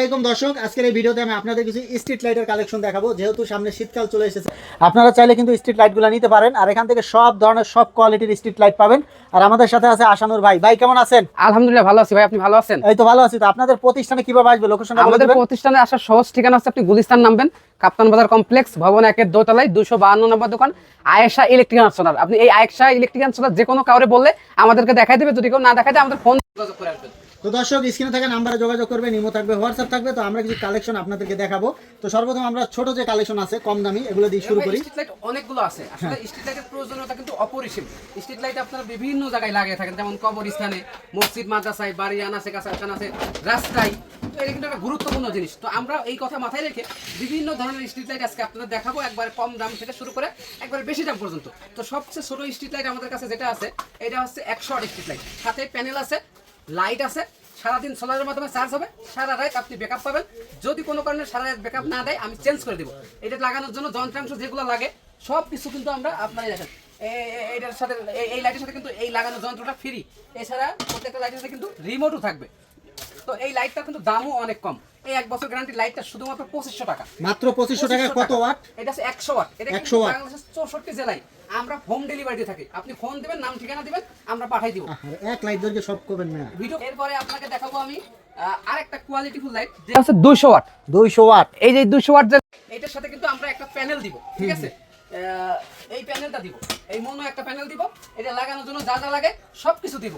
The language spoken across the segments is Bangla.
আসসালামাইকুম দর্শক আজকের এই ভিডিওতে আমি আপনাদের কিছু স্ট্রিট লাইটের কালেকশন দেখাবো যেহেতু সামনে শীতকাল চলে এসেছে। আপনারা চাইলে কিন্তু স্ট্রিট লাইটগুলো নিতে পারেন আর এখান থেকে সব ধরনের সব কোয়ালিটির স্ট্রিট লাইট পাবেন। আর আমাদের সাথে আছে আশানুর ভাই। ভাই কেমন আছেন? আলহামদুলিল্লাহ ভালো আছি ভাই। আপনি ভালো আছেন? এই তো ভালো আছি। তো আপনাদের প্রতিষ্ঠানে কীভাবে আসবে? লোকেশনটা বলে আমাদের প্রতিষ্ঠানে আসার সহজ ঠিকানা হচ্ছে আপনি গুলিস্তান নামবেন। কাপ্তান বাজার কমপ্লেক্স ভবন একের দোতলায় দুশো বাহান্ন নম্বর দোকান আয়েশা ইলেকট্রিক্যাল সোলার আপনি এই আয়েশা ইলেকট্রিক্যাল সোলার যে কোনো কাউরে বললে আমাদেরকে দেখাই দেবে। যদি কেউ না দেখায় দেয়, আমাদের ফোন যোগাযোগ করে তো দর্শক স্ক্রিনে থাকা নাম্বারে যোগাযোগ করবে ইমো থাকবে হোয়াটসঅ্যাপ থাকবে তো আমরা কিছু কালেকশন আপনাদেরকে দেখাবো। তো সর্বপ্রথম আমরা ছোট যে কালেকশন আছে কম দামি এগুলো দিয়ে শুরু করি। স্ট্রিট লাইট অনেকগুলো আছে। আসলে স্ট্রিট লাইটের প্রয়োজনীয়তা কিন্তু অপরিসীম। স্ট্রিট লাইট আপনারা বিভিন্ন জায়গায় লাগিয়ে থাকেন যেমন কবরস্থানে মসজিদ মাদ্রাসায় বাড়ি আনাসে কাছে আছে রাস্তায়। এটা কিন্তু একটা গুরুত্বপূর্ণ জিনিস। তো আমরা এই কথা মাথায় রেখে বিভিন্ন ধরনের স্ট্রিট লাইট আজকে আপনাদের দেখাবো একবারে কম দাম থেকে শুরু করে একবারে বেশি দাম পর্যন্ত। তো সবচেয়ে ছোট স্ট্রিট লাইট আমাদের কাছে যেটা আছে এটা হচ্ছে একশো আট স্ট্রিট লাইট সাথে প্যানেল আছে লাইট আছে সারাদিন সোলারের মাধ্যমে চার্জ হবে সারা রাত আপনি ব্যাকআপ পাবেন। যদি কোনো কারণে সারা রাত ব্যাকআপ না দেয় আমি চেঞ্জ করে দেবো। এটা লাগানোর জন্য যন্ত্রাংশ যেগুলো লাগে সব কিছু কিন্তু আমরা আপনারাই দেখেন। এ- এ- সাথে এই- লাইটের সাথে কিন্তু এই লাগানো যন্ত্রটা ফ্রি এছাড়া প্রত্যেকটা লাইটের সাথে কিন্তু রিমোটও থাকবে। তো এই লাইটটা কিন্তু দামও অনেক কম। এই এক বছর গ্যারান্টি লাইটটা শুধুমাত্র পঁচিশশো টাকা। মাত্র পঁচিশশো টাকা কত ওয়াট এটা হচ্ছে একশো ওয়াট এটা 100 ওয়াট। বাংলাদেশের চৌষট্টি জেলায়। আমরা হোম ডেলিভারি থাকি আপনি ফোন দিবেন নাম ঠিকানা দিবেন আমরা পাঠাই দিব এক লাইট ধরকে সব করবেন না ভিডিও এরপরে আপনাকে দেখাবো আমি আরেকটা কোয়ালিটিফুল লাইট যেটা হচ্ছে দুইশো ওয়াট দুইশো ওয়াট এই যে দুশো ওয়াট যে এটার সাথে কিন্তু আমরা একটা প্যানেল দিব ঠিক আছে আহ, এই প্যানেলটা দিব এই মনো একটা প্যানেল দিব এটা লাগানোর জন্য যা যা লাগে সব কিছু দিব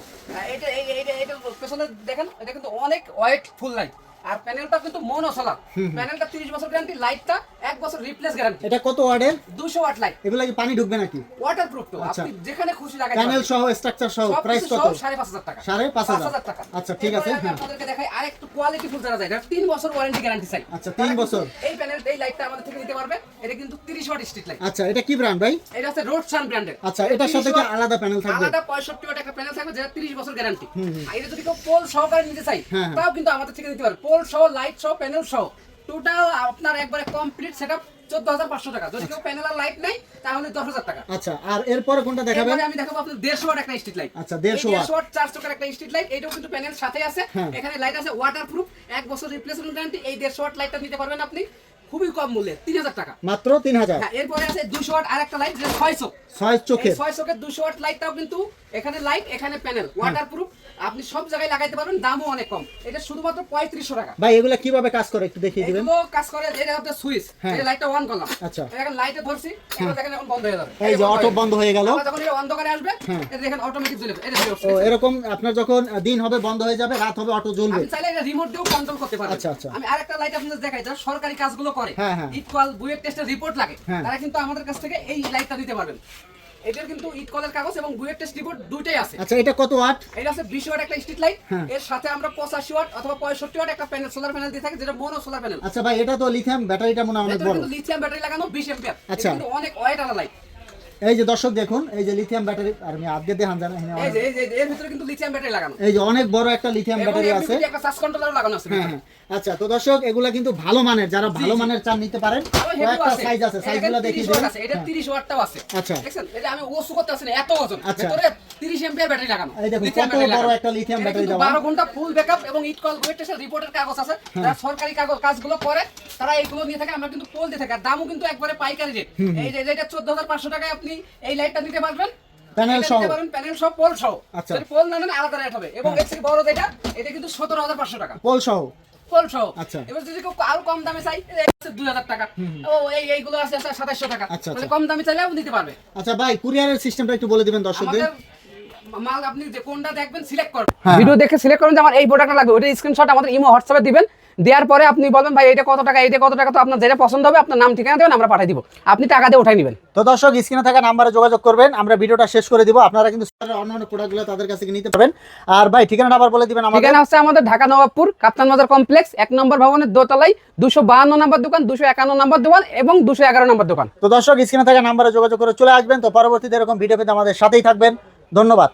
এটা এই এটা এটা পেছনে দেখেন এটা কিন্তু অনেক ওয়েট ফুল লাইট আর প্যানেলটা কিন্তু মনো সোলার প্যানেলটা 30 বছর গ্যারান্টি লাইটটা বছর রিপ্লেস গ্যারান্টি এটা কত ওয়াটের 200 ওয়াট লাইট এগুলা কি পানি ঢুকবে নাকি? ওয়াটারপ্রুফ তো। আচ্ছা। আপনি যেখানে খুশি লাগাতে প্যানেল সহ স্ট্রাকচার সহ প্রাইস কত সহ সাড়ে পাঁচ হাজার টাকা। সাড়ে পাঁচ হাজার। হাজার টাকা। আচ্ছা, ঠিক আছে, হ্যাঁ। আপনাদেরকে দেখাই আরেকটু কোয়ালিটি ফুল যারা যায় এটা বছর ওয়ারেন্টি গ্যারান্টি চাই। আচ্ছা, বছর। এই প্যানেল এই লাইটটা আমাদের থেকে নিতে পারবে। এটা কিন্তু 30 ওয়াট স্ট্রিট লাইট আচ্ছা এটা কি ব্র্যান্ড ভাই? এটা হচ্ছে রোড সান ব্র্যান্ডের আচ্ছা এটার সাথে কি আলাদা প্যানেল থাকবে? আলাদা 65 ওয়াট একটা প্যানেল থাকবে যেটা 30 বছর গ্যারান্টি আর এটা যদি কেউ পোল সহকারে নিতে চাই হ্যাঁ, হ্যাঁ। তাও কিন্তু আমাদের থেকে নিতে পারবে। পোল সহ লাইট সহ প্যানেল সহ টোটাল আপনার একবারে কমপ্লিট সেটআপ 14500 টাকা। যদি কেউ প্যানেল আর লাইট নেই তাহলে 10000 টাকা। আচ্ছা আর এরপরে কোনটা দেখাবেন? আমি দেখাবো আপনার 150 ওয়াট একটা স্ট্রিট লাইট আচ্ছা, 150 ওয়াট। চারশো একটা স্ট্রিট লাইট এটাও কিন্তু প্যানেল সাথে আছে। হ্যাঁ। এখানে লাইট আছে ওয়াটার প্রুফ এক বছর রিপ্লেসমেন্ট গ্যারান্টি এই 150 ওয়াট লাইটটা নিতে পারবেন আপনি। খুবই কম মূল্যে 3000 টাকা। মাত্র তিন হাজার হ্যাঁ এরপরে আছে 200 ওয়াট আরেকটা লাইট যেটা 600 ছয় এই ছয় চোখের 200 ওয়াট লাইটটাও কিন্তু এখানে লাইট এখানে প্যানেল ওয়াটারপ্রুফ আপনি সব জায়গায় লাগাইতে পারবেন দামও অনেক কম। এটা শুধুমাত্র 3500 টাকা। ভাই এগুলা কীভাবে কাজ করে একটু দেখিয়ে দিবেন? এগুলো কাজ করে এটা সুইচ হ্যাঁ। এই লাইটটা অন করলাম। আচ্ছা। এখন লাইটে ধরছি এটা দেখেন এখন বন্ধ হয়ে যাবে। এই যে অটো বন্ধ হয়ে গেল। যখন এটা অন্ধকারে আসবে হ্যাঁ। এটা দেখেন অটোমেটিক জ্বলে যাবে। এটা ও এরকম আপনার যখন দিন হবে বন্ধ হয়ে যাবে রাত হবে অটো জ্বলবে। আপনি চাইলে এটা রিমোট দিয়েও কন্ট্রোল করতে পারবেন। আচ্ছা, আচ্ছা। আমি আরেকটা লাইট আপনাদের দেখাই যারা সরকারি কাজগুলো করে হ্যাঁ, হ্যাঁ। ইটকল বুয়েট টেস্টের রিপোর্ট লাগে। হ্যাঁ। তারা কিন্তু আমাদের কাছ থেকে এই লাইটটা নিতে পারবেন। এটার কিন্তু কাগজ এবং বুয়েট টেস্ট রিপোর্ট আছে। আচ্ছা এটা কত ওয়াট এটা আছে 20 ওয়াট একটা স্ট্রিট লাইট হ্যাঁ। এর সাথে আমরা 85 ওয়াট অথবা 65 ওয়াট একটা প্যানেল সোলার প্যানেল দিয়ে থাকি যেটা মনো সোলার প্যানেল আচ্ছা ভাই এটা তো লিথিয়াম ব্যাটারিটা মনে হয় অনেক বড়। লিথিয়াম ব্যাটারি লাগানো 20 এম্পিয়ার আচ্ছা। কিন্তু অনেক ওয়াট আলা লাইট এই যে দর্শক দেখুন এই যে লিথিয়াম ব্যাটারি আর আমি আগে দেখান জানা এই যে এই যে এর ভিতরে কিন্তু লিথিয়াম ব্যাটারি লাগানো এই যে অনেক বড় একটা লিথিয়াম ব্যাটারি আছে একটা সাস কন্ট্রোলারও লাগানো আছে হ্যাঁ হ্যাঁ আচ্ছা তো দর্শক এগুলা কিন্তু ভালো মানের যারা ভালো মানের চান নিতে পারেন কয়েকটা সাইজ আছে সাইজগুলো দেখিয়ে 30 ওয়াট দিন এটা 30 ওয়াটটাও আছে। আচ্ছা। দেখছেন? এটা আমি ওসু করতে না, এত ওজন। ভেতরে 30 এম্পিয়ার ব্যাটারি লাগানো। এই দেখুন, কত বড় একটা লিথিয়াম ব্যাটারি দেওয়া। 12 ঘণ্টা ফুল ব্যাকআপ এবং ইট কল ওয়েট টেস্টের রিপোর্টের কাগজ আছে হ্যাঁ। যারা সরকারি কাগজ কাজগুলো করে তারা এইগুলো নিয়ে থাকে আমরা কিন্তু পোল দিয়ে থাকি আর দামও কিন্তু একবারে পাইকারি রেট এই যে এটা 14500 টাকায় আপনি এই লাইটটা নিতে পারবেন? প্যানেল সহ। প্যানেল সহ পোল সহ। আচ্ছা। যদি পোল না নেন আলাদা রেট হবে। এবং এর থেকে বড় যেটা এটা কিন্তু 17500 টাকা। পোল সহ। ফুল সহ। আচ্ছা। এবার যদি কেউ আরও কম দামে চাই দুই হাজার টাকা। ও এই এইগুলো আছে সাতাইশশো টাকা। আচ্ছা, মানে আচ্ছা। কম দামে চাইলেও নিতে পারবে। আচ্ছা ভাই কুরিয়ারের সিস্টেমটা একটু বলে দিবেন দর্শকদের। মাল আপনি যে কোনটা দেখবেন সিলেক্ট করবেন। হ্যাঁ। ভিডিও দেখে সিলেক্ট করুন যে আমার এই প্রোডাক্টটা লাগবে। ওইটা স্ক্রিনশট আমাদের ইমো হোয়াটসঅ্যাপে দিবেন। দেওয়ার পরে আপনি বলবেন ভাই এটা কত টাকা এটা কত টাকা? তো আপনার যেটা পছন্দ হবে আপনার নাম ঠিকানা দেবেন আমরা পাঠিয়ে দিব। আপনি টাকা দিয়ে উঠাই নেবেন। তো দর্শক স্ক্রিনে থাকা নাম্বারে যোগাযোগ করবেন আমরা ভিডিওটা শেষ করে দিব। আপনারা কিন্তু অন্যান্য প্রোডাক্টগুলো তাদের কাছে থেকে নিতে পারবেন। আর ভাই ঠিকানাটা আবার বলে দিবেন আমাদের। ঠিকানা হচ্ছে আমাদের ঢাকা নবাবপুর কাপ্তান বাজার কমপ্লেক্স এক নম্বর ভবনের দোতলায় দুশো বাহান্ন নম্বর দোকান দুশো একান্ন নম্বর দোকান এবং দুশো এগারো নম্বর দোকান। তো দর্শক স্ক্রিনে থাকা নাম্বারে যোগাযোগ করে চলে আসবেন। তো পরবর্তীতে এরকম ভিডিও পেতে আমাদের সাথেই থাকবেন। ধন্যবাদ।